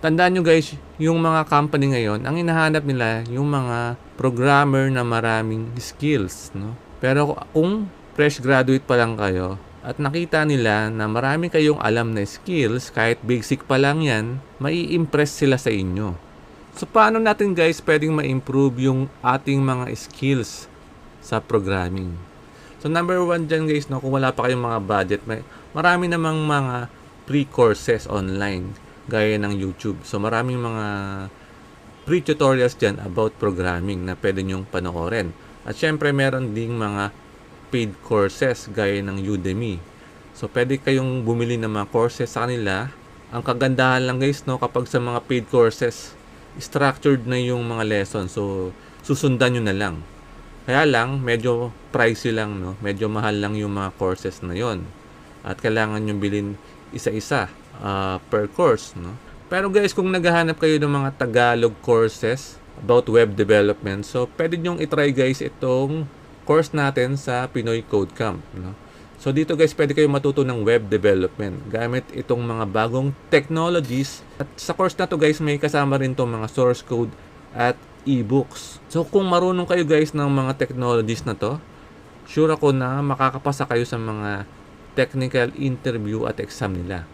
Tandaan nyo guys, yung mga company ngayon, ang hinahanap nila yung mga programmer na maraming skills. No? Pero kung fresh graduate pa lang kayo at nakita nila na marami kayong alam na skills, kahit basic pa lang yan, mai-impress sila sa inyo. So paano natin guys pwedeng ma-improve yung ating mga skills sa programming? So number one dyan guys, no, kung wala pa kayong mga budget, may, marami namang mga free courses online gaya ng YouTube. So maraming mga free tutorials dyan about programming na pwede nyong panoorin. At syempre meron ding mga paid courses gaya ng Udemy. So pwede kayong bumili ng mga courses sa kanila. Ang kagandahan lang guys no kapag sa mga paid courses structured na yung mga lesson. So susundan nyo na lang. Kaya lang medyo pricey lang no. Medyo mahal lang yung mga courses na yon. At kailangan nyo bilhin isa-isa ah, per course no. Pero guys, kung naghahanap kayo ng mga Tagalog courses about web development, so pwede nyong itry guys itong course natin sa Pinoy Code Camp. No? So dito guys, pwede kayo matuto ng web development gamit itong mga bagong technologies. At sa course na to guys, may kasama rin itong mga source code at ebooks. So kung marunong kayo guys ng mga technologies na to, sure ako na makakapasa kayo sa mga technical interview at exam nila.